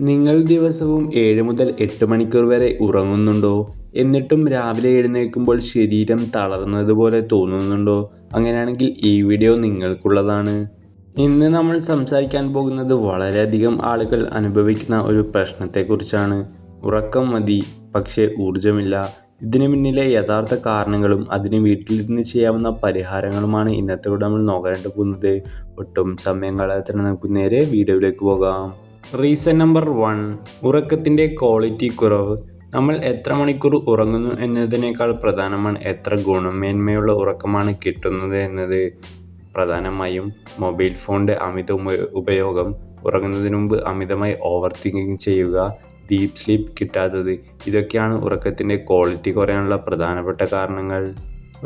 നിങ്ങൾ ദിവസവും ഏഴ് മുതൽ എട്ട് മണിക്കൂർ വരെ ഉറങ്ങുന്നുണ്ടോ? എന്നിട്ടും രാവിലെ എഴുന്നേൽക്കുമ്പോൾ ശരീരം തളർന്നതുപോലെ തോന്നുന്നുണ്ടോ? അങ്ങനെയാണെങ്കിൽ ഈ വീഡിയോ നിങ്ങൾക്കുള്ളതാണ്. ഇന്ന് നമ്മൾ സംസാരിക്കാൻ പോകുന്നത് വളരെയധികം ആളുകൾ അനുഭവിക്കുന്ന ഒരു പ്രശ്നത്തെക്കുറിച്ചാണ്. ഉറക്കം മതി പക്ഷേ ഊർജമില്ല ഇതിനു പിന്നിലെ യഥാർത്ഥ കാരണങ്ങളും അതിന് വീട്ടിലിരുന്ന് ചെയ്യാവുന്ന പരിഹാരങ്ങളുമാണ് ഇന്നത്തെ ഇവിടെ നമ്മൾ നോക്കാനായിട്ട് പോകുന്നത്. ഒട്ടും സമയം കളയാതെ തന്നെ നമുക്ക് നേരെ വീഡിയോയിലേക്ക് പോകാം. റീസൺ നമ്പർ വൺ ഉറക്കത്തിന്റെ ക്വാളിറ്റി കുറവ്. നമ്മൾ എത്ര മണിക്കൂർ ഉറങ്ങുന്നു എന്നതിനേക്കാൾ പ്രധാനമാണ് എത്ര ഗുണമേന്മയുള്ള ഉറക്കമാണ് കിട്ടുന്നത് എന്നത്. പ്രധാനമായും മൊബൈൽ ഫോണിന്റെ അമിത ഉപയോഗം ഉറങ്ങുന്നതിന് മുമ്പ് അമിതമായി ഓവർ തിങ്കിങ് ചെയ്യുക ഡീപ്പ് സ്ലീപ്പ് കിട്ടാത്തത് ഇതൊക്കെയാണ് ഉറക്കത്തിന്റെ ക്വാളിറ്റി കുറയാനുള്ള പ്രധാനപ്പെട്ട കാരണങ്ങൾ.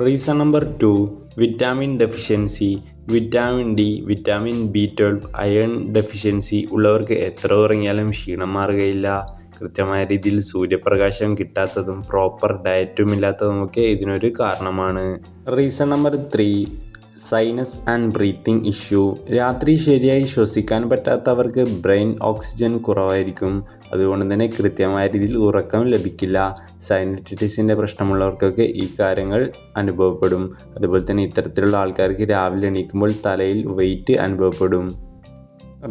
Reason number two vitamin deficiency vitamin D vitamin B twelve iron deficiency ഉള്ളവർക്ക് എത്ര ഉറങ്ങിയാലും ക്ഷീണം മാറുകയില്ല. കൃത്യമായ രീതിയിൽ സൂര്യപ്രകാശം കിട്ടാത്തതും പ്രോപ്പർ ഡയറ്റും ഇല്ലാത്തതുമൊക്കെ ഇതിനൊരു കാരണമാണ്. Reason number three sinus and breathing issue രാത്രി ശരിയായി ശ്വസിക്കാൻ പറ്റാത്തവർക്ക് ബ്രെയിൻ ഓക്സിജൻ കുറവായിരിക്കും. അതുകൊണ്ട് തന്നെ കൃത്യമായ രീതിയിൽ ഉറക്കം ലഭിക്കില്ല. സൈനറ്റിറ്റിസിന്റെ പ്രശ്നമുള്ളവർക്കൊക്കെ ഈ കാര്യങ്ങൾ അനുഭവപ്പെടും. അതുപോലെ തന്നെ ഇത്തരത്തിലുള്ള ആൾക്കാർക്ക് രാവിലെ എണീക്കുമ്പോൾ തലയിൽ വെയിറ്റ് അനുഭവപ്പെടും.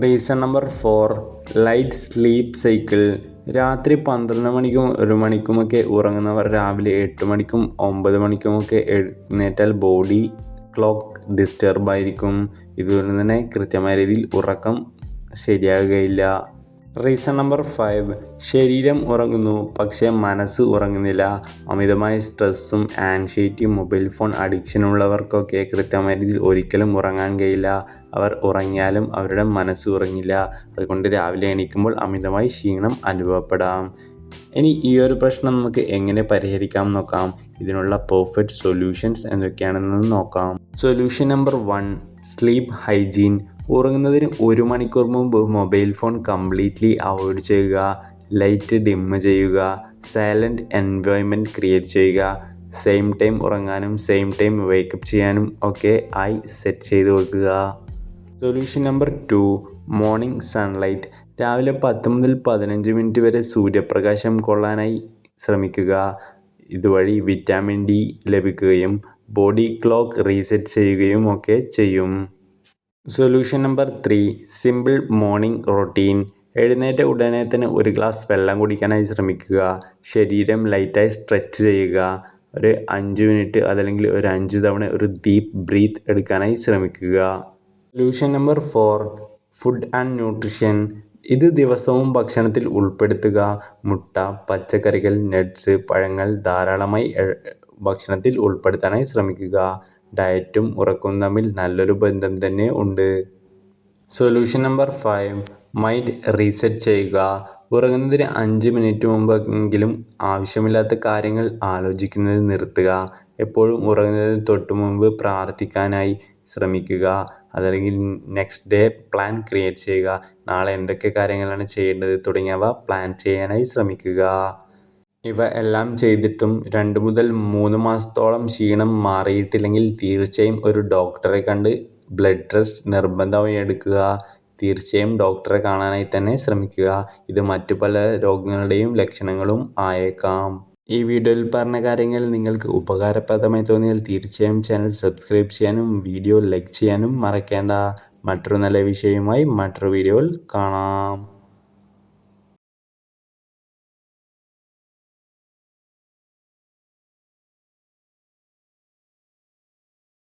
Reason number four light sleep cycle രാത്രി പന്ത്രണ്ട് മണിക്കും ഒരു മണിക്കുമൊക്കെ ഉറങ്ങുന്നവർ രാവിലെ എട്ട് മണിക്കും ഒമ്പത് മണിക്കുമൊക്കെ എഴുന്നേറ്റാൽ ബോഡി ക്ലോക്ക് ഡിസ്റ്റർബ് ആയിരിക്കും. ഇതുകൊണ്ട് തന്നെ കൃത്യമായ രീതിയിൽ ഉറക്കം ശരിയാകുകയില്ല. റീസൺ നമ്പർ ഫൈവ് ശരീരം ഉറങ്ങുന്നു പക്ഷേ മനസ്സ് ഉറങ്ങുന്നില്ല. അമിതമായ സ്ട്രെസ്സും ആൻഷൈറ്റിയും മൊബൈൽ ഫോൺ അഡിക്ഷനുള്ളവർക്കൊക്കെ കൃത്യമായ രീതിയിൽ ഒരിക്കലും ഉറങ്ങാൻ കഴിയില്ല. അവർ ഉറങ്ങിയാലും അവരുടെ മനസ്സ് ഉറങ്ങില്ല. അതുകൊണ്ട് രാവിലെ എണീക്കുമ്പോൾ അമിതമായി ക്ഷീണം അനുഭവപ്പെടാം. ഇനി ഈ ഒരു പ്രശ്നം നമുക്ക് എങ്ങനെ പരിഹരിക്കാം നോക്കാം. ഇതിനുള്ള പെർഫെക്റ്റ് സൊല്യൂഷൻസ് എന്തൊക്കെയാണെന്ന് നോക്കാം. Solution number one sleep hygiene ഉറങ്ങുന്നതിന് ഒരു മണിക്കൂർ മുമ്പ് മൊബൈൽ ഫോൺ കംപ്ലീറ്റ്ലി അവോയ്ഡ് ചെയ്യുക. ലൈറ്റ് ഡിമ്മ് ചെയ്യുക. സൈലന്റ് എൻവയോൺമെന്റ് ക്രിയേറ്റ് ചെയ്യുക. സെയിം ടൈം ഉറങ്ങാനും സെയിം ടൈം വേക്കപ്പ് ചെയ്യാനും ഒക്കെ ആയി സെറ്റ് ചെയ്ത് വെക്കുക. Solution number two morning sunlight രാവിലെ പത്ത് മുതൽ പതിനഞ്ച് മിനിറ്റ് വരെ സൂര്യപ്രകാശം കൊള്ളാനായി ശ്രമിക്കുക. ഇതുവഴി വിറ്റാമിൻ ഡി ലഭിക്കുകയും ബോഡി ക്ലോക്ക് റീസെറ്റ് ചെയ്യുകയും ഒക്കെ ചെയ്യും. Solution number three simple morning routine. എഴുന്നേറ്റ ഉടനെ തന്നെ ഒരു ഗ്ലാസ് വെള്ളം കുടിക്കാനായി ശ്രമിക്കുക. ശരീരം ലൈറ്റായി സ്ട്രെച്ച് ചെയ്യുക. ഒരു അഞ്ച് മിനിറ്റ് അതല്ലെങ്കിൽ ഒരു അഞ്ച് തവണ ഒരു ഡീപ്പ് ബ്രീത്ത് എടുക്കാനായി ശ്രമിക്കുക. Solution number four food and nutrition. ഇത് ദിവസവും ഭക്ഷണത്തിൽ ഉൾപ്പെടുത്തുക. മുട്ട പച്ചക്കറികൾ നട്ട്സ് പഴങ്ങൾ ധാരാളമായി ഭക്ഷണത്തിൽ ഉൾപ്പെടുത്താനായി ശ്രമിക്കുക. ഡയറ്റും ഉറക്കവും തമ്മിൽ നല്ലൊരു ബന്ധം തന്നെ ഉണ്ട്. Solution number five mind reset ചെയ്യുക. ഉറങ്ങുന്നതിന് അഞ്ച് മിനിറ്റ് മുമ്പെങ്കിലും ആവശ്യമില്ലാത്ത കാര്യങ്ങൾ ആലോചിക്കുന്നത് നിർത്തുക. എപ്പോഴും ഉറങ്ങുന്നതിന് തൊട്ട് മുമ്പ് പ്രാർത്ഥിക്കാനായി ശ്രമിക്കുക. അതല്ലെങ്കിൽ നെക്സ്റ്റ് ഡേ പ്ലാൻ ക്രിയേറ്റ് ചെയ്യുക. നാളെ എന്തൊക്കെ കാര്യങ്ങളാണ് ചെയ്യേണ്ടത് തുടങ്ങിയവ പ്ലാൻ ചെയ്യാനായി ശ്രമിക്കുക. ഇവ എല്ലാം ചെയ്തിട്ടും രണ്ട് മുതൽ മൂന്ന് മാസത്തോളം ക്ഷീണം മാറിയിട്ടില്ലെങ്കിൽ തീർച്ചയായും ഒരു ഡോക്ടറെ കണ്ട് ബ്ലഡ് ടെസ്റ്റ് നിർബന്ധമായി എടുക്കുക. തീർച്ചയായും ഡോക്ടറെ കാണാനായി തന്നെ ശ്രമിക്കുക. ഇത് മറ്റു പല രോഗങ്ങളുടെയും ലക്ഷണങ്ങളും ആയേക്കാം. ഈ വീഡിയോയിൽ പറഞ്ഞ കാര്യങ്ങൾ നിങ്ങൾക്ക് ഉപകാരപ്രദമായി തോന്നിയാൽ തീർച്ചയായും ചാനൽ സബ്സ്ക്രൈബ് ചെയ്യാനും വീഡിയോ ലൈക്ക് ചെയ്യാനും മറക്കേണ്ട മറ്റൊരു നല്ല വിഷയവുമായി മറ്റൊരു വീഡിയോയിൽ കാണാം.